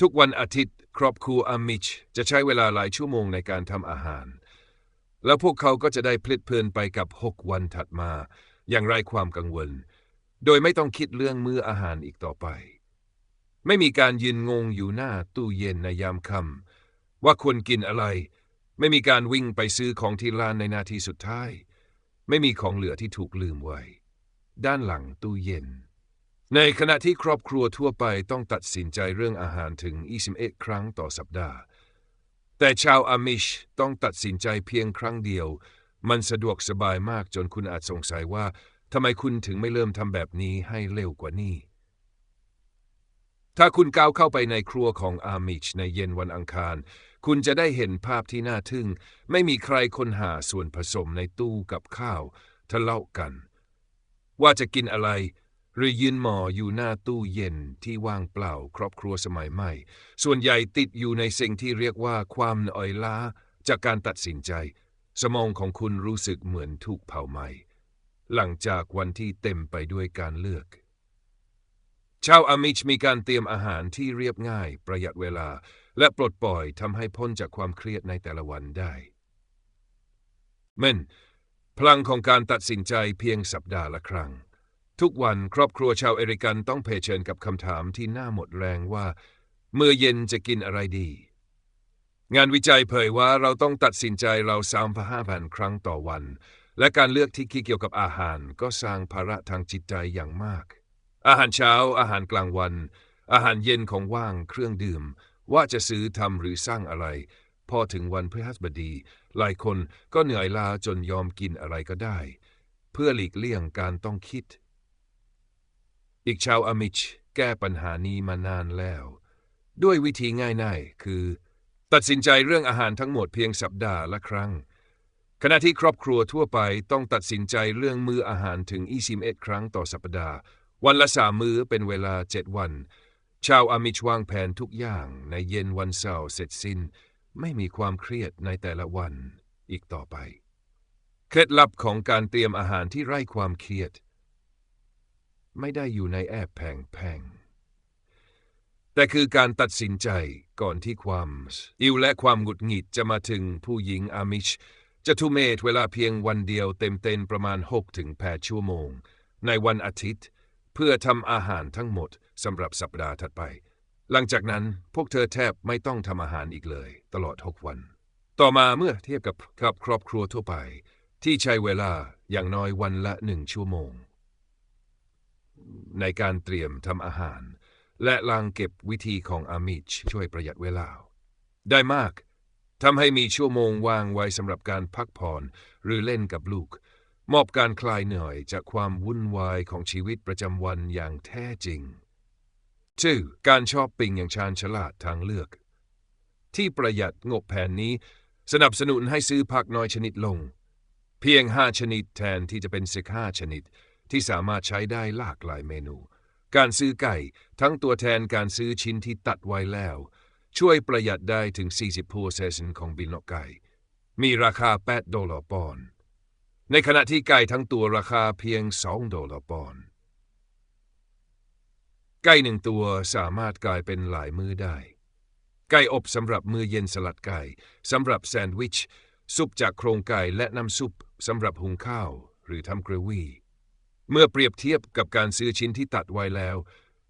ทุกวันอาทิตย์ ครอบครัวอามิชจะใช้เวลาหลายชั่วโมงในการทำอาหาร แล้วพวกเขาก็จะได้เพลิดเพลินไปกับหกวันถัดมา อย่างไรความกังวล โดยไม่ต้องคิดเรื่องมื้ออาหารอีกต่อไป ไม่มีการยืนงงอยู่หน้าตู้เย็นในยามค่ำว่าควรกินอะไร ไม่มีการวิ่งไปซื้อของที่ร้านในนาทีสุดท้าย ไม่มีของเหลือที่ถูกลืมไว้ ด้านหลังตู้เย็น ในขณะที่ครอบครัวทั่วไปต้องตัดสินใจเรื่องอาหารถึง 21 ครั้งต่อสัปดาห์ แต่ชาวอามิชต้องตัดสินใจเพียงครั้งเดียว มันสะดวกสบายมากจนคุณอาจสงสัยว่าทำไมคุณถึงไม่เริ่มทำแบบนี้ให้เร็วกว่านี้ ถ้าคุณก้าวเข้าไปในครัวของอามิชในเย็นวันอังคาร คุณจะได้เห็นภาพที่น่าทึ่ง ไม่มีใครค้นหาส่วนผสมในตู้กับข้าวทะเลาะกัน ว่าจะกินอะไร หรือยืนหมออยู่หน้าตู้เย็นที่ว่างเปล่าครอบครัวสมัยใหม่ ส่วนใหญ่ติดอยู่ในสิ่งที่เรียกว่าความอ่อยล้าจากการตัดสินใจ สมองของคุณรู้สึกเหมือนถูกเผาไหม้หลังจากวันที่เต็มไปด้วยการเลือกชาวอามิชมีการเตรียมอาหารที่เรียบง่าย ประหยัดเวลา และปลดปล่อยทำให้พ้นจากความเครียดในแต่ละวันได้เม่นพลังของการตัดสินใจเพียงสัปดาห์ละครั้ง ทุกวันครอบครัวชาวเอริกันต้องเผชิญกับคำถามที่น่าหมดแรงว่าเมื่อเย็นจะกินอะไรดี งานวิจัยเผยว่าเราต้องตัดสินใจเราสามพันห้าพันครั้งต่อวัน และการเลือกที่คิดเกี่ยวกับอาหารก็สร้างภาระทางจิตใจอย่างมาก อาหารเช้า อาหารกลางวัน อาหารเย็นของว่างเครื่องดื่ม ว่าจะซื้อทำหรือสร้างอะไร พอถึงวันพฤหัสบดี หลายคนก็เหนื่อยล้าจนยอมกินอะไรก็ได้ เพื่อหลีกเลี่ยงการต้องคิด อีกชาวอามิชแก้ปัญหานี้มานานแล้ว ด้วยวิธีง่ายๆ คือ ตัดสินใจเรื่องอาหารทั้งหมดเพียงสัปดาห์ละครั้ง ขณะที่ครอบครัวทั่วไปต้องตัดสินใจเรื่องมื้ออาหารถึง 21 ครั้งต่อสัปดาห์ วันละสามมื้อเป็นเวลาเจ็ดวัน ชาวอามิชวางแผนทุกอย่างในเย็นวันเสาร์เสร็จสิ้น ไม่มีความเครียดในแต่ละวันอีกต่อไป เคล็ดลับของการเตรียมอาหารที่ไร้ความเครียด ไม่ได้อยู่ในแอบแพงๆแต่คือการตัดสินใจก่อนที่ความ อิวและความหงุดหงิดจะมาถึงผู้หญิงอามิช จะทุเมตเวลาเพียงวันเดียวเต็มเต็นประมาณ6ถึง8ชั่วโมง ในวันอาทิตย์ เพื่อทำอาหารทั้งหมดสำหรับสัปดาห์ถัดไป หลังจากนั้นพวกเธอแทบไม่ต้องทำอาหารอีกเลย ตลอด 6 วัน ต่อมาเมื่อเทียบกับกับครอบครัวทั่วไป ที่ใช้เวลาอย่างน้อยวันละหนึ่งชั่วโมง ในการเตรียมทำอาหาร และลางเก็บวิธีของอามิชช่วยประหยัดเวลา ได้มากทำให้มีชั่วโมงว่างไว้สำหรับการพักผ่อนหรือเล่นกับลูก มอบการคลายเหนื่อยจากความวุ่นวายของชีวิตประจำวันอย่างแท้จริง 2. การชอบปิงอย่างชาญฉลาดทางเลือก ที่ประหยัดงบแผนนี้ สนับสนุนให้ซื้อผักน้อยชนิดลง เพียง 5 ชนิดแทนที่จะเป็น15ชนิด ที่สามารถใช้ได้หลากหลายเมนู การซื้อไก่ ทั้งตัวแทนการซื้อชิ้นที่ตัดไว้แล้ว ช่วยประหยัดได้ถึง 40%ของบิลนกไก่ มีราคา 8 ดอลลาร์ปอนด์ในขณะที่ไก่ทั้งตัวราคาเพียง 2 ดอลลาร์ปอนด์ไก่หนึ่งตัวสามารถกลายเป็นหลายมือได้ ไก่อบสำหรับมือเย็นสลัดไก่สำหรับแซนด์วิช ซุปจากโครงไก่และน้ำซุปสำหรับหุงข้าว หรือทำกระวี เมื่อเปรียบเทียบกับการซื้อชิ้นที่ตัดไว้แล้ว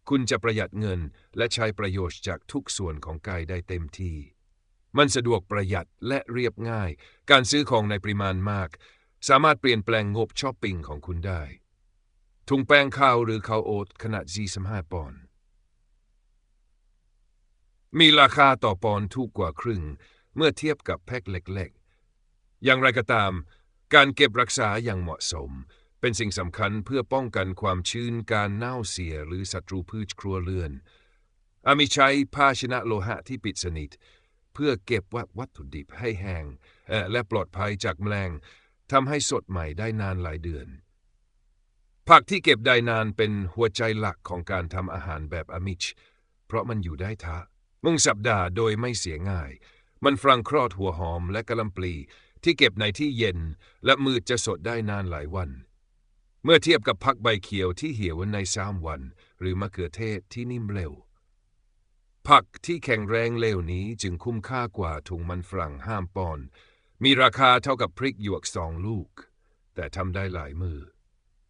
คุณจะประหยัดเงินและใช้ประโยชน์จากทุกส่วนของไก่ได้เต็มที่ มันสะดวกประหยัดและเรียบง่าย การซื้อของในปริมาณมาก สามารถเปลี่ยนแปลงงบช้อปปิ้งของคุณได้ ถุงแป้งข้าวหรือข้าวโอ๊ตขนาด 45 ปอนด์ มีราคาต่อปอนด์ถูกกว่าครึ่ง เมื่อเทียบกับแพ็คเล็กๆ อย่างไรก็ตาม การเก็บรักษาอย่างเหมาะสม เป็นสิ่งสำคัญเพื่อป้องกันความชื้นการเน่าเสียหรือศัตรูพืชครัวเรือนอามิใช้ภาชนะโลหะที่ปิดสนิท เพื่อเก็บวัตถุดิบให้แห้งและปลอดภัยจากแมลงทำให้สดใหม่ได้นานหลายเดือน ผักที่เก็บได้นานเป็นหัวใจหลักของการทำอาหารแบบอามิช เพราะมันอยู่ได้ทะมึงสัปดาห์โดยไม่เสียง่าย มันฟรังครอดหัวหอมและกะลำปลีที่เก็บในที่เย็นและมืดจะสดได้นานหลายวัน เมื่อเทียบกับผักใบเขียวที่เหี่ยวในสามวัน หรือมะเขือเทศที่นิ่มเร็ว ผักที่แข็งแรงเลวนี้จึงคุ้มค่ากว่าถุงมันฝรั่งห้ามปอนด์มีราคาเท่ากับพริกหยวกสองลูก แต่ทำได้หลายมือ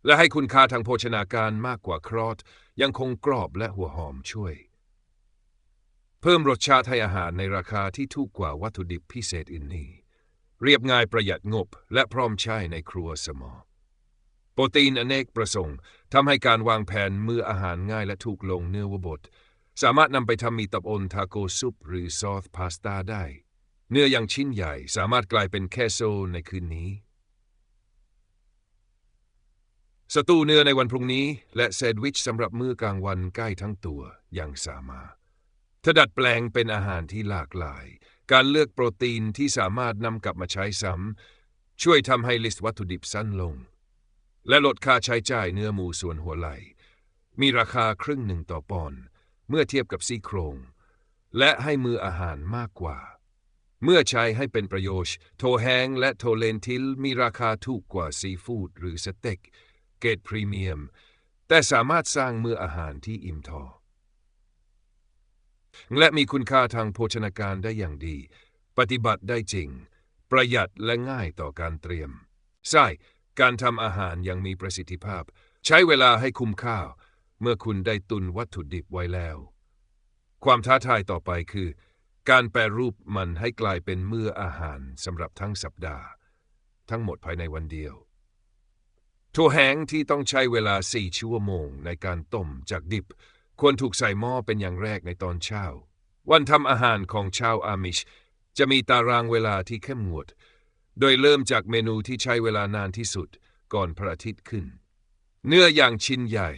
และให้คุณค่าทางโภชนาการมากกว่าครอสยังคงกรอบและหัวหอมช่วย เพิ่มรสชาติให้อาหารในราคาที่ถูกกว่าวัตถุดิบพิเศษอื่นนี้ เรียบง่ายประหยัดงบและพร้อมใช้ในครัวสมอ โปรตีนอเนกประสงค์ทำให้การวางแผนมื้ออาหารง่ายและถูกลงเนื้อวบดสามารถนำไปทำมีตับอนทาโกซุปหรือซอสพาสต้าได้ เนื้ออย่างชิ้นใหญ่สามารถกลายเป็นแคโซในคืนนี้ สตูเนื้อในวันพรุ่งนี้ และแซนด์วิชสำหรับมื้อกลางวันใกล้ทั้งตัวยังสามารถถ้าดัดแปลงเป็นอาหารที่หลากหลาย การเลือกโปรตีนที่สามารถนำกลับมาใช้ซ้ำช่วยทำให้ลิสต์วัตถุดิบสั้นลง และลดค่าใช้จ่ายเนื้อหมูส่วนหัวไหล่ มีราคาครึ่งหนึ่งต่อปอนด์เมื่อเทียบกับซี่โครง และให้มืออาหารมากกว่า เมื่อใช้ให้เป็นประโยชน์ โทแฮงและโทเลนทิลมีราคาถูกกว่าซีฟู้ดหรือสเต็ก เกรดพรีเมียม แต่สามารถสร้างมืออาหารที่อิ่มท้อและมีคุณค่าทางโภชนาการได้อย่างดี ปฏิบัติได้จริง ประหยัดและง่ายต่อการเตรียมใช่ การทำอาหารยังมีประสิทธิภาพ ใช้เวลาให้คุ้มค่าเมื่อคุณได้ตุนวัตถุดิบไว้แล้ว ความท้าทายต่อไปคือ การแปรรูปมันให้กลายเป็นมื้ออาหารสำหรับทั้งสัปดาห์ ทั้งหมดภายในวันเดียวถั่วแห้งที่ต้องใช้เวลาสี่ชั่วโมงในการต้มจากดิบ ควรถูกใส่หม้อเป็นอย่างแรกในตอนเช้า วันทำอาหารของชาวอามิช จะมีตารางเวลาที่เข้มงวด โดยเริ่มจากเมนูที่ใช้เวลานานที่สุดก่อนพระอาทิตย์ขึ้น เนื้ออย่างชิ้นใหญ่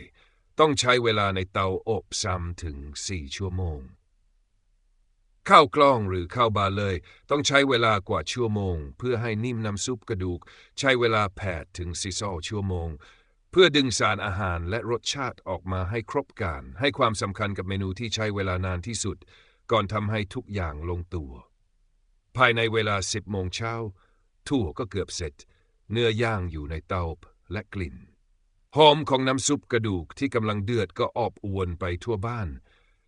ต้องใช้เวลาในเตาอบซ้ำถึงสี่ชั่วโมง ข้าวกล้องหรือข้าวบาเลยต้องใช้เวลากว่าชั่วโมง เพื่อให้นิ่มน้ำซุปกระดูก ใช้เวลาแผดถึงสี่ชั่วโมง เพื่อดึงสารอาหารและรสชาติออกมาให้ครบการ ให้ความสำคัญกับเมนูที่ใช้เวลานานที่สุด ก่อนทำให้ทุกอย่างลงตัว ภายในเวลาสิบโมงเช้า ถั่วก็เกือบเสร็จ เนื้อย่างอยู่ในเตาและกลิ่น หอมของน้ำซุปกระดูกที่กำลังเดือดก็ออบอวนไปทั่วบ้าน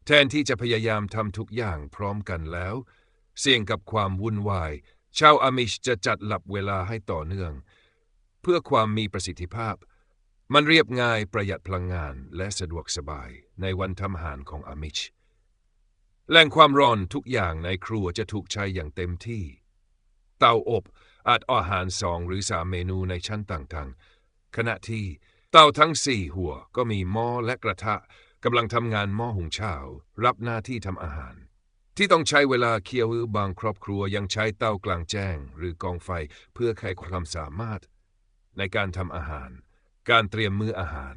แทนที่จะพยายามทำทุกอย่างพร้อมกันแล้ว เสี่ยงกับความวุ่นวาย ชาวอามิชจะจัดหลับเวลาให้ต่อเนื่อง เพื่อความมีประสิทธิภาพ มันเรียบง่ายประหยัดพลังงานและสะดวกสบายในวันทำอาหารของอามิชแหล่งความร้อนทุกอย่างในครัวจะถูกใช้อย่างเต็มที่ เตาอบอาจอาหารสองหรือสามเมนูในชั้นต่างๆ ขณะที่เตาทั้งสี่หัวก็มีหม้อและกระทะกำลังทำงานหม้อหุงข้าวรับหน้าที่ทำอาหาร ที่ต้องใช้เวลาเคี่ยวบางครอบครัวยังใช้เตากลางแจ้ง หรือกองไฟเพื่อไขความสามารถ ในการทำอาหาร การเตรียมมื้ออาหาร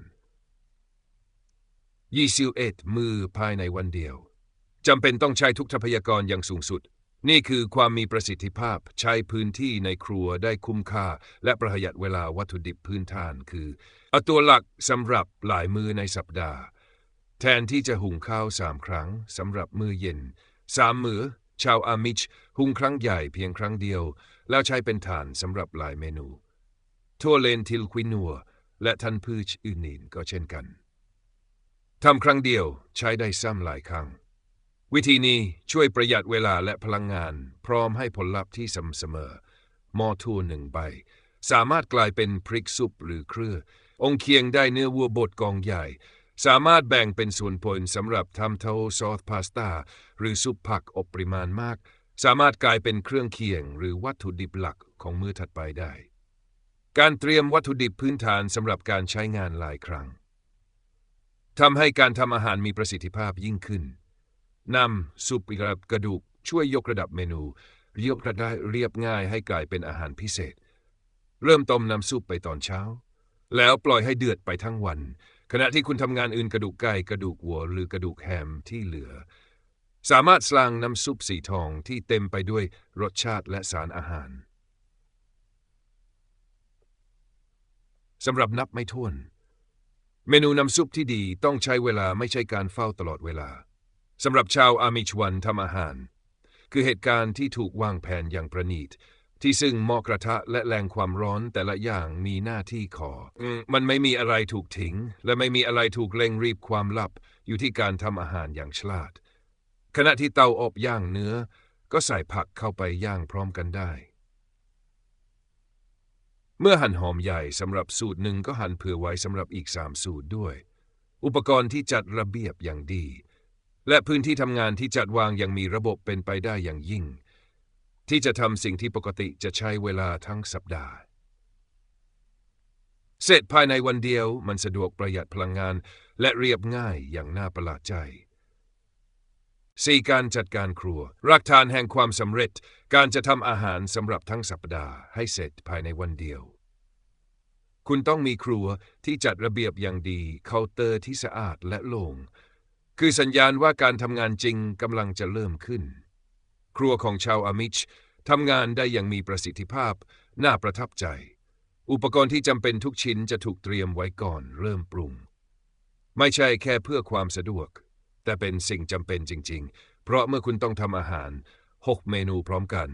21มือภายในวันเดียวจำเป็นต้องใช้ทุกทรัพยากรอย่างสูงสุด นี่คือความมีประสิทธิภาพใช้พื้นที่ในครัวได้คุ้มค่า และประหยัดเวลาวัตถุดิบพื้นฐานคือเอาตัวหลักสำหรับหลายมือในสัปดาห์ แทนที่จะหุงข้าวสามครั้งสำหรับมื้อเย็นสามมือชาวอามิชหุงครั้งใหญ่เพียงครั้งเดียว แล้วใช้เป็นฐานสำหรับหลายเมนูทั่วเลนทิลควินัวและทันพืชอื่นๆก็เช่นกันทำครั้งเดียวใช้ได้ซ้ำหลายครั้ง วิธีนี้ช่วยประหยัดเวลาและพลังงาน พร้อมให้ผลลัพธ์ที่สม่ำเสมอหม้อทั่หนึ่งใบ สามารถกลายเป็นพริกซุปหรือเครือ องเคียงได้เนื้อวัวบดกองใหญ่ สามารถแบ่งเป็นส่วนผลสำหรับทำเทาซอสพาสต้าหรือซุปผักอบปริมาณมาก สามารถกลายเป็นเครื่องเคียง หรือวัตถุดิบหลักของมื้อถัดไปได้ การเตรียมวัตถุดิบพื้นฐานสำหรับการใช้งานหลายครั้งทำให้การทำอาหารมีประสิทธิภาพยิ่งขึ้น นำซุปกระดูกช่วยยกระดับเมนูเรียบระได้เรียบง่ายให้กลายเป็นอาหารพิเศษ เริ่มต้มน้ำซุปไปตอนเช้า แล้วปล่อยให้เดือดไปทั้งวัน ขณะที่คุณทำงานอื่นกระดูกไก่กระดูกวัวหรือกระดูกแฮมที่เหลือ สามารถสร้างน้ำซุปสีทองที่เต็มไปด้วยรสชาติและสารอาหารสำหรับนับไม่ถ้วน เมนูน้ำซุปที่ดีต้องใช้เวลาไม่ใช่การเฝ้าตลอดเวลา สำหรับชาวอามิชวันทำอาหาร คือเหตุการณ์ที่ถูกวางแผนอย่างประณีต ที่ซึ่งหม้อกระทะและแรงความร้อนแต่ละอย่างมีหน้าที่ขออมันไม่มีอะไรถูกทิ้ง และไม่มีอะไรถูกเร่งรีบความลับ อยู่ที่การทำอาหารอย่างฉลาด ขณะที่เตาอบย่างเนื้อ ก็ใส่ผักเข้าไปย่างพร้อมกันได้ เมื่อหั่นหอมใหญ่สำหรับสูตรหนึ่งก็หั่นเผื่อไว้สำหรับอีกสามสูตรด้วย อุปกรณ์ที่จัดระเบียบอย่างดี และพื้นที่ทำงานที่จัดวางอย่างมีระบบเป็นไปได้อย่างยิ่ง ที่จะทำสิ่งที่ปกติจะใช้เวลาทั้งสัปดาห์ เสร็จภายในวันเดียวมันสะดวกประหยัดพลังงาน และเรียบง่ายอย่างน่าประหลาดใจ 4. การจัดการครัว รักฐานแห่งความสำเร็จ การจะทำอาหารสำหรับทั้งสัปดาห์ให้เสร็จภายในวันเดียว คุณต้องมีครัวที่จัดระเบียบอย่างดี เคาน์เตอร์ที่สะอาดและโล่ง คือสัญญาณว่าการทำงานจริงกำลังจะเริ่มขึ้น ครัวของชาวอามิชทำงานได้อย่างมีประสิทธิภาพ น่าประทับใจ อุปกรณ์ที่จำเป็นทุกชิ้นจะถูกเตรียมไว้ก่อนเริ่มปรุง ไม่ใช่แค่เพื่อความสะดวก แต่เป็นสิ่งจำเป็นจริง ๆ เพราะเมื่อคุณต้องทำอาหาร 6 เมนูพร้อมกัน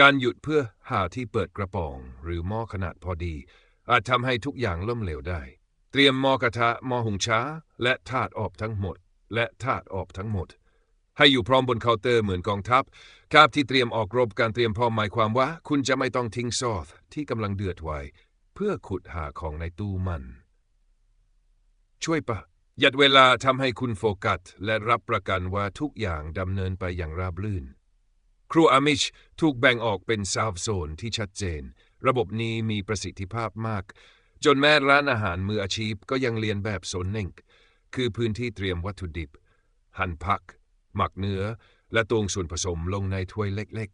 การหยุดเพื่อหาที่เปิดกระป๋อง หรือหม้อขนาดพอดี อาจทำให้ทุกอย่างล่มเหลวได้ เตรียมหม้อกระทะหม้อหุงช้า และถาดอบทั้งหมด และถาดอบทั้งหมด ให้อยู่พร้อมบนเคาน์เตอร์เหมือนกองทัพคาบที่เตรียมออกรบการเตรียมพร้อมหมายความว่า คุณจะไม่ต้องทิ้งซอสที่กำลังเดือดไว้เพื่อขุดหาของในตู้มัน ช่วยปะหยัดเวลาทำให้คุณโฟกัส และรับประกันว่าทุกอย่างดำเนินไปอย่างราบรื่น ครัวอามิชถูกแบ่งออกเป็นซาวโซนที่ชัดเจน ระบบนี้มีประสิทธิภาพมาก จนแม้ร้านอาหารมืออาชีพก็ยังเรียนแบบโซนเน่ง คือพื้นที่เตรียมวัตถุดิบ หั่นผัก หมักเนื้อ และตวงส่วนผสมลงในถ้วยเล็ก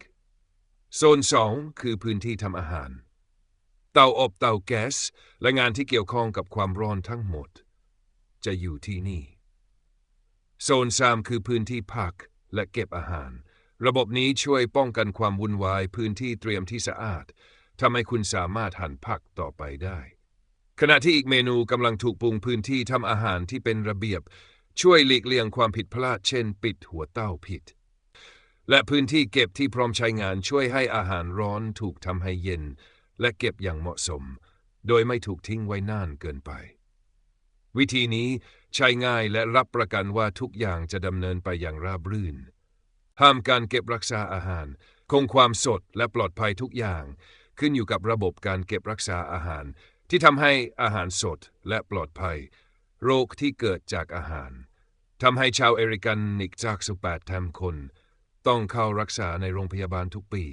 ๆ โซน 2 คือพื้นที่ทำอาหาร เตาอบเตาแก๊ส และงานที่เกี่ยวข้องกับความร้อนทั้งหมด จะอยู่ที่นี่ โซน 3 คือพื้นที่พักและเก็บอาหาร ระบบนี้ช่วยป้องกันความวุ่นวาย พื้นที่เตรียมที่สะอาดทำให้คุณสามารถหั่นผักต่อไปได้ ขณะที่อีกเมนูกำลังถูกปรุงพื้นที่ทำอาหารที่เป็นระเบียบ ช่วยหลีกเลี่ยงความผิดพลาดเช่น ปิดหัวเต้าผิด และพื้นที่เก็บที่พร้อมใช้งานช่วยให้อาหารร้อนถูกทำให้เย็น และเก็บอย่างเหมาะสม โดยไม่ถูกทิ้งไว้นานเกินไป วิธีนี้ใช้ง่ายและรับประกันว่าทุกอย่างจะดำเนินไปอย่างราบรื่น ห้ามการเก็บรักษาอาหาร คงความสดและปลอดภัยทุกอย่าง ขึ้นอยู่กับระบบการเก็บรักษาอาหาร ที่ทำให้อาหารสดและปลอดภัย โรคที่เกิดจากอาหารทำให้ชาวเอริกันนิกจากสุแปดแทมคน ต้องเข้ารักษาในโรงพยาบาลทุกปี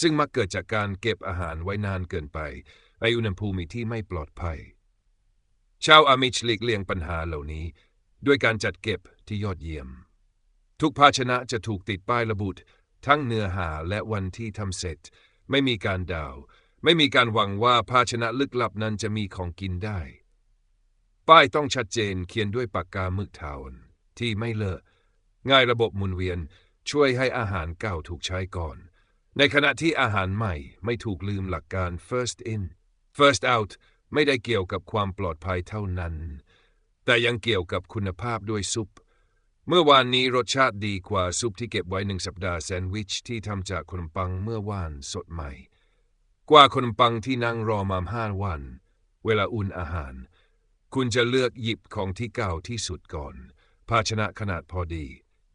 ซึ่งมักเกิดจากการเก็บอาหารไว้นานเกินไปในอุณหภูมิที่ไม่ปลอดภัย ชาวอามิชลีกเลี่ยงปัญหาเหล่านี้ ด้วยการจัดเก็บที่ยอดเยี่ยม ทุกภาชนะจะถูกติดป้ายระบุทั้งเนื้อหาและวันที่ทำเสร็จ ไม่มีการดาว ไม่มีการหวังว่าภาชนะลึกลับนั้นจะมีของกินได้ ป้ายต้องชัดเจนเขียนด้วยปากกาหมึกเทาที่ไม่เลอะง่ายระบบหมุนเวียนช่วยให้อาหารเก่าถูกใช้ก่อน ในขณะที่อาหารใหม่ไม่ถูกลืมหลักการ first in first out ไม่ได้เกี่ยวกับความปลอดภัยเท่านั้น แต่ยังเกี่ยวกับคุณภาพด้วยซุป เมื่อวานนี้รสชาติดีกว่าซุปที่เก็บไว้หนึ่งสัปดาห์แซนด์วิชที่ทำจากขนมปังเมื่อวานสดใหม่ กว่าขนปังที่นั่งรอมาห้าวัน เวลาอุ่นอาหาร คุณจะเลือกหยิบของที่เก่าที่สุดก่อน ภาชนะขนาดพอดี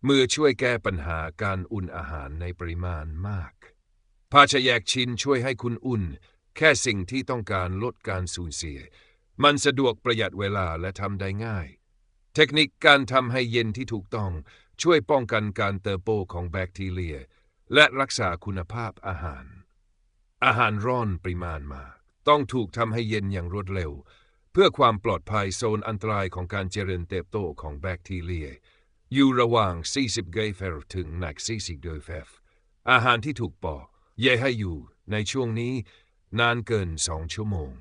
มือช่วยแก้ปัญหาการอุ่นอาหารในปริมาณมาก ภาชนะแยกชิ้นช่วยให้คุณอุ่น แค่สิ่งที่ต้องการลดการสูญเสีย มันสะดวกประหยัดเวลาและทำได้ง่าย เทคนิคการทำให้เย็นที่ถูกต้อง ช่วยป้องกันการเติบโตของแบคทีเรีย และรักษาคุณภาพอาหาร อาหารร้อนปริมาณมาก ต้องถูกทำให้เย็นอย่างรวดเร็ว เพื่อความปลอดภัยโซนอันตรายของการเจริญเติบโตของแบคทีเรีย อยู่ระหว่าง 40เกรดเฟรถึงหนัก40เกรดเฟอาหารที่ถูกปอกเย่ให้อยู่ในช่วงนี้นานเกิน2ชั่วโมง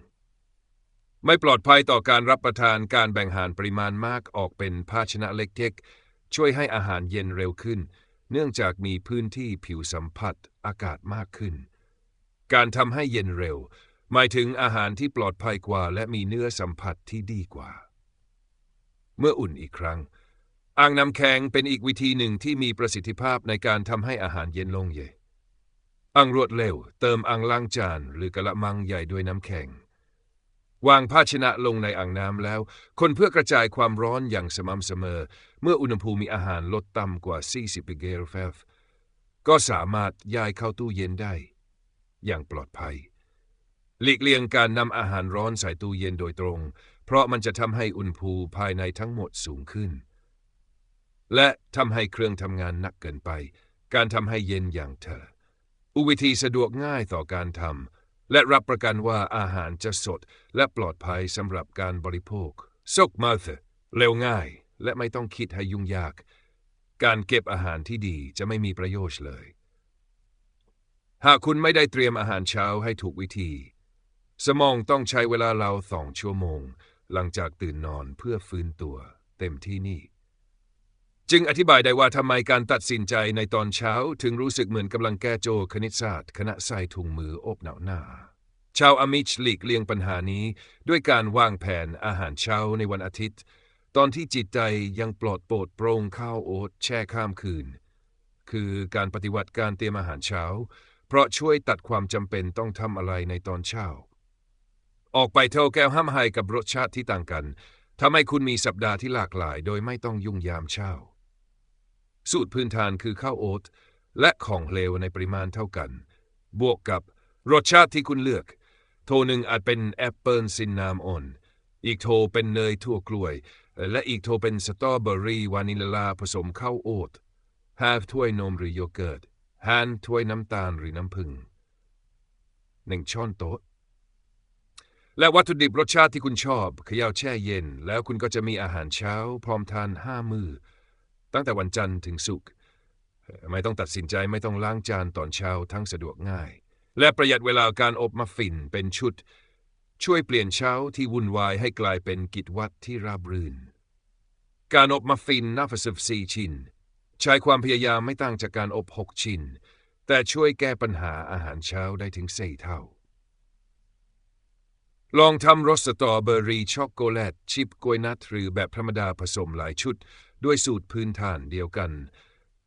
ไม่ปลอดภัยต่อการรับประทานการแบ่งหารปริมาณมากออกเป็นภาชนะเล็กๆช่วยให้อาหารเย็นเร็วขึ้น เนื่องจากมีพื้นที่ผิวสัมผัสอากาศมากขึ้น การทำให้เย็นเร็ว หมายถึงอาหารที่ปลอดภัยกว่า และมีเนื้อสัมผัสที่ดีกว่า เมื่ออุ่นอีกครั้ง อ่างน้ำแข็งเป็นอีกวิธีหนึ่งที่มีประสิทธิภาพในการทำให้อาหารเย็นลงเยอ่างรวดเร็ว เติมอ่างล้างจาน หรือกระมังใหญ่ด้วยน้ำแข็ง วางภาชนะลงในอ่างน้ำแล้ว คนเพื่อกระจายความร้อนอย่างสม่ำเสมอ เมื่ออุณหภูมิอาหารลดต่ำกว่า 40ดิกรีเฟลก็สามารถย้ายเข้าตู้เย็นได้ อย่างปลอดภัย หลีกเลี่ยงการนำอาหารร้อนใส่ตู้เย็นโดยตรง เพราะมันจะทำให้อุณหภูมิภายในทั้งหมดสูงขึ้น และทำให้เครื่องทำงานหนักเกินไป การทำให้เย็นอย่างเธอ อุวิธีสะดวกง่ายต่อการทำและรับประกันว่าอาหารจะสดและปลอดภัยสำหรับการบริโภคซกมาเถอะเร็วง่ายและไม่ต้องคิดให้ยุ่งยาก การเก็บอาหารที่ดีจะไม่มีประโยชน์เลย หากคุณไม่ได้เตรียมอาหารเช้าให้ถูกวิธี สมองต้องใช้เวลาเราสองชั่วโมง หลังจากตื่นนอนเพื่อฟื้นตัว เต็มที่นี่ จึงอธิบายได้ว่าทำไมการตัดสินใจในตอนเช้า ถึงรู้สึกเหมือนกำลังแก้โจคณิตศาสตร์ขณะใส่ถุงมืออบหนาวหน้าชาวอมิชหลีกเลี่ยงปัญหานี้ ด้วยการวางแผนอาหารเช้าในวันอาทิตย์ ตอนที่จิตใจยังปลอดโปรดโปร่งข้าวโอ๊ตแช่ข้ามคืน คือการปฏิวัติการเตรียมอาหารเช้า เพราะช่วยตัดความจำเป็นต้องทำอะไรในตอนเช้า ออกไปเท่าแก้วห้ามไฮกับรสชาติที่ต่างกันทำให้คุณมีสัปดาห์ที่หลากหลาย โดยไม่ต้องยุ่งยามเช้า สูตรพื้นฐานคือข้าวโอ๊ตและของเหลวในปริมาณเท่ากัน บวกกับรสชาติที่คุณเลือก โทหนึ่งอาจเป็นแอปเปิลซินนามอนอีกโทเป็นเนยทั่วกล้วย และอีกโทเป็นสตรอเบอรี่วานิลลาผสมข้าวโอ๊ตฮาถ้วยนมหรือโยเกิร์ต ฮานถ้วยน้ำตาลหรือน้ำผึ้งหนึ่งช้อนโต๊ะ และวัตถุดิบรสชาติที่คุณชอบเขย่าแช่เย็น แล้วคุณก็จะมีอาหารเช้า พร้อมทานห้ามือตั้งแต่วันจันทร์ถึงศุกร์ไม่ต้องตัดสินใจไม่ต้องล้างจานตอนเช้าทั้งสะดวกง่าย และประหยัดเวลาการอบมัฟฟินเป็นชุด ช่วยเปลี่ยนเช้าที่วุ่นวายให้กลายเป็นกิจวัตรที่ราบรื่น การอบมัฟฟินนับสิบสี่ชิ้น ใช้ความพยายามไม่ต่างจากการอบหกชิ้น แต่ช่วยแก้ปัญหาอาหารเช้าได้ถึงสี่เท่า ลองทำรสสตรอเบอรี่ช็อกโกแลต ชิปกล้วยนัทหรือแบบธรรมดาผสมหลายชุด ด้วยสูตรพื้นฐานเดียวกัน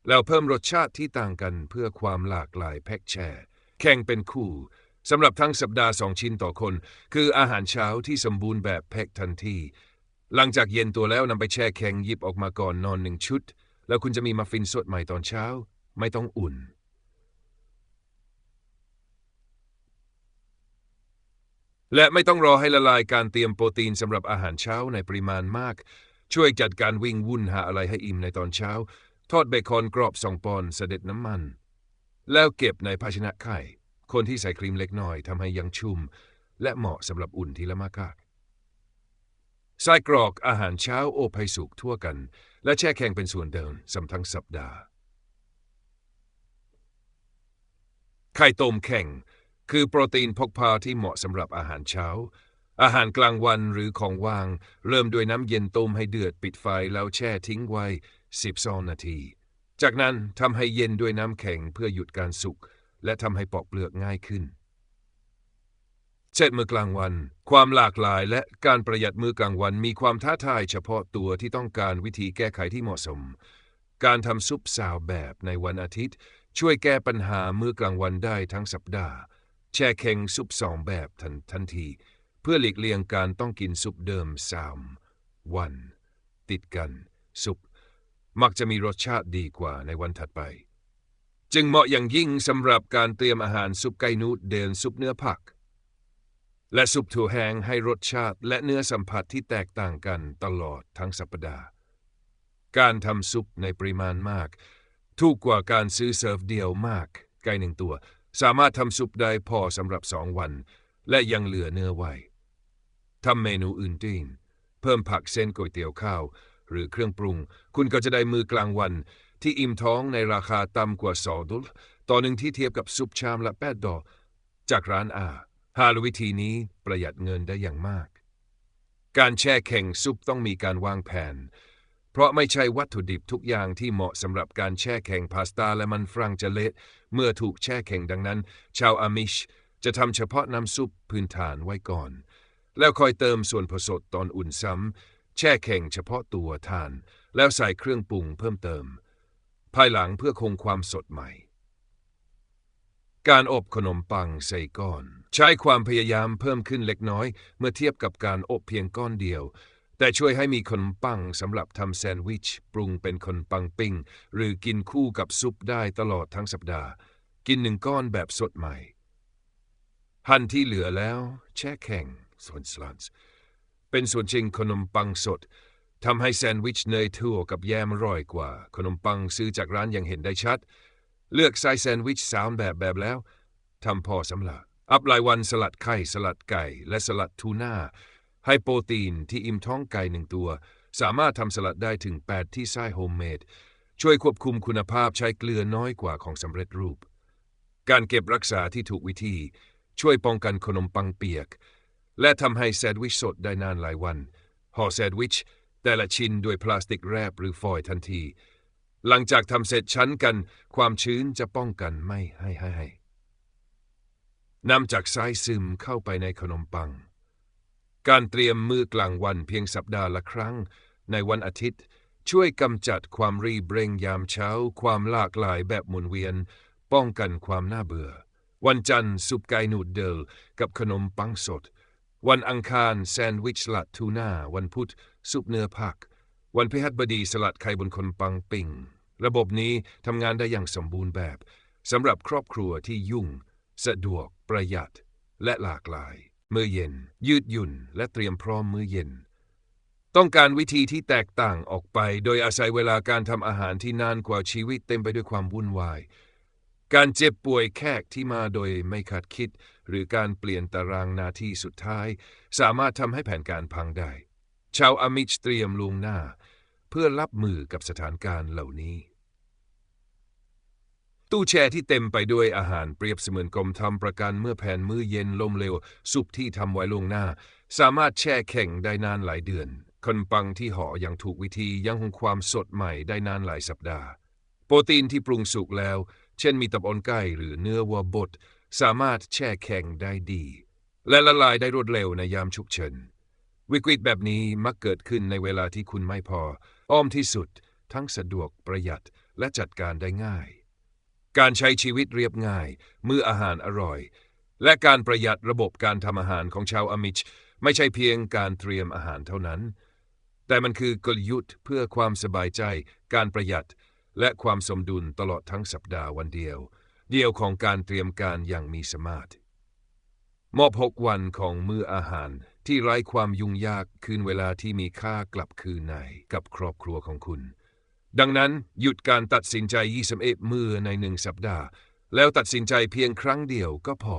แล้วเพิ่มรสชาติที่ต่างกันเพื่อความหลากหลายแพ็กแชร์แข่งเป็นคู่สำหรับทั้งสัปดาห์สองชิ้นต่อคน คืออาหารเช้าที่สมบูรณ์แบบแพ็กทันที หลังจากเย็นตัวแล้วนำไปแช่แข็งยิบออกมาก่อนนอนหนึ่งชุด แล้วคุณจะมีมัฟฟินสดใหม่ตอนเช้า ไม่ต้องอุ่น และไม่ต้องรอให้ละลายการเตรียมโปรตีนสำหรับอาหารเช้าในปริมาณมาก ช่วยจัดการวิ่งวุ่นหาอะไรให้อิ่มในตอนเช้า ทอดเบคอนกรอบสองปอนเสด็จน้ำมัน แล้วเก็บในภาชนะไข่ คนที่ใส่ครีมเล็กน้อยทำให้ยังชุ่ม และเหมาะสำหรับอุ่นทีละมากากไส้กรอกอาหารเช้าโอบให้สุกทั่วกัน และแช่แข็งเป็นส่วนเดิมสำทั้งสัปดาห์ ไข่ต้มแข็ง คือโปรตีนพกพาที่เหมาะสำหรับอาหารเช้า อาหารกลางวันหรือของว่าง เริ่มด้วยน้ำเย็นต้มให้เดือดปิดไฟแล้วแช่ทิ้งไว้ 12 นาที จากนั้นทำให้เย็นด้วยน้ำแข็งเพื่อหยุดการสุกและทำให้ปอกเปลือกง่ายขึ้น เช่นมื้อกลางวัน ความหลากหลายและการประหยัดมื้อกลางวันมีความท้าทายเฉพาะตัวที่ต้องการวิธีแก้ไขที่เหมาะสม การทำซุปสาวแบบในวันอาทิตย์ ช่วยแก้ปัญหามื้อกลางวันได้ทั้งสัปดาห์ แช่แข็งซุปสองแบบทันทันที เพื่อหลีกเลี่ยงการต้องกินซุปเดิมสามวัน ติดกัน ซุป มักจะมีรสชาติดีกว่าในวันถัดไป จึงเหมาะอย่างยิ่งสำหรับการเตรียมอาหารซุปไก่นูดเดนซุปเนื้อผัก และซุปถั่วแห้งให้รสชาติและเนื้อสัมผัสที่แตกต่างกันตลอดทั้งสัปดาห์ การทำซุปในปริมาณมาก ถูกกว่าการซื้อเสิร์ฟเดียวมาก ไก่หนึ่งตัว สามารถทำซุปได้พอสำหรับสองวัน และยังเหลือเนื้อไว้ทำเมนูอื่นตีนเพิ่มผักเส้นก๋วยเตี๋ยวข้าว หรือเครื่องปรุง คุณก็จะได้มือกลางวัน ที่อิ่มท้องในราคาต่ำกว่าสอดุลต่อหนึ่งที่เทียบกับซุปชามละแปดดอ จากร้านอา หาวิธีนี้ประหยัดเงินได้อย่างมาก การแช่แข็งซุปต้องมีการวางแผน เพราะไม่ใช่วัตถุดิบทุกอย่างที่เหมาะสำหรับการแช่แข็งพาสต้าและมันฝรั่งจะเละเมื่อถูกแช่แข็งดังนั้น ชาวอามิช จะทำเฉพาะน้ำซุปพื้นฐานไว้ก่อน แล้วค่อยเติมส่วนผสมตอนอุ่นซ้ำแช่แข็งเฉพาะตัวทาน แล้วใส่เครื่องปรุงเพิ่มเติม ภายหลังเพื่อคงความสดใหม่ การอบขนมปังใส่ก้อน ใช้ความพยายามเพิ่มขึ้นเล็กน้อย เมื่อเทียบกับการอบเพียงก้อนเดียว แต่ช่วยให้มีขนมปังสำหรับทำแซนด์วิช ปรุงเป็นขนมปังปิ้ง หรือกินคู่กับซุปได้ตลอดทั้งสัปดาห์ กินหนึ่งก้อนแบบสดใหม่ หั่นที่เหลือแล้วแช่แข็งส่วนสลันส์เป็นส่วนจริงขนมปังสดทำให้แซนด์วิชเนยถั่วกับแยมอร่อยกว่า ขนมปังซื้อจากร้านยังเห็นได้ชัด เลือกไซส์แซนด์วิชสามแบบแบบแล้วทำพอสำหรับ อัพรายวันสลัดไข่สลัดไก่ และสลัดทูน่าให้โปรตีนที่อิ่มท้องไก่หนึ่งตัว สามารถทำสลัดได้ถึง 8 ที่ไส้โฮมเมดช่วยควบคุมคุณภาพใช้เกลือน้อยกว่าของสำเร็จรูป การเก็บรักษาที่ถูกวิธี ช่วยป้องกันขนมปังเปียก และทำให้แซนด์วิชสดได้นานหลายวันห่อแซนด์วิชแต่ละชิ้นด้วยพลาสติกแรบหรือฟอยล์ทันที หลังจากทำเสร็จชั้นกัน ความชื้นจะป้องกันไม่ให้ให้ให้นำจากไส้ซึมเข้าไปในขนมปัง การเตรียมมือกลางวันเพียงสัปดาห์ละครั้ง ในวันอาทิตย์ ช่วยกำจัดความรีบเร่งยามเช้า ความหลากหลายแบบหมุนเวียน ป้องกันความน่าเบื่อ วันจันทร์ซุปไก่นูดเดิลกับขนมปังสด วันอังคารแซนด์วิชสลัดทูน่า วันพุธซุปเนื้อผัก วันพฤหัสบดีสลัดไข่บนขนมปังปิ่ง ระบบนี้ทำงานได้อย่างสมบูรณ์แบบสำหรับครอบครัวที่ยุ่ง สะดวก ประหยัด และหลากหลาย มื้อเย็น ยืดหยุ่น และเตรียมพร้อมมื้อเย็น ต้องการวิธีที่แตกต่างออกไป โดยอาศัยเวลาการทำอาหารที่นานกว่าชีวิตเต็มไปด้วยความวุ่นวาย การเจ็บป่วยแขกที่มาโดยไม่คาดคิด หรือการเปลี่ยนตารางนาทีสุดท้าย สามารถทำให้แผนการพังได้ ชาวอามิชเตรียมลวงหน้า พื่อรับมือกับสถานการณ์เหล่านี้ ตู้แช่ที่เต็มไปด้วยอาหารเปรียบเสมือนกรมทำประกันเมื่อแผนมื้อเย็นลมเร็วซุปที่ทำไว้ล่วงหน้า สามารถแช่แข็งได้นานหลายเดือนขนมปังที่ห่ออย่างถูกวิธียังคงความสดใหม่ได้นานหลายสัปดาห์ โปรตีนที่ปรุงสุกแล้ว เช่นมีตับอ่อนไก่หรือเนื้อวัวบดสามารถแช่แข็งได้ดี และละลายได้รวดเร็วในยามฉุกเฉิน วิกฤตแบบนี้มักเกิดขึ้นในเวลาที่คุณไม่พอ อ้อมที่สุด ทั้งสะดวกประหยัดและจัดการได้ง่าย การใช้ชีวิตเรียบง่าย มื้ออาหารอร่อย และการประหยัดระบบการทำอาหารของชาวอมิช ไม่ใช่เพียงการเตรียมอาหารเท่านั้น แต่มันคือกลยุทธ์เพื่อความสบายใจ การประหยัด และความสมดุลตลอดทั้งสัปดาห์วันเดียว เดียวของการเตรียมการอย่างมีสมาธิมอบหกวันของมื้ออาหาร ที่ไร้ความยุ่งยากคืนเวลาที่มีค่ากลับคืนในกับครอบครัวของคุณ ดังนั้นหยุดการตัดสินใจ 21 มือในหนึ่งสัปดาห์ แล้วตัดสินใจเพียงครั้งเดียวก็พอ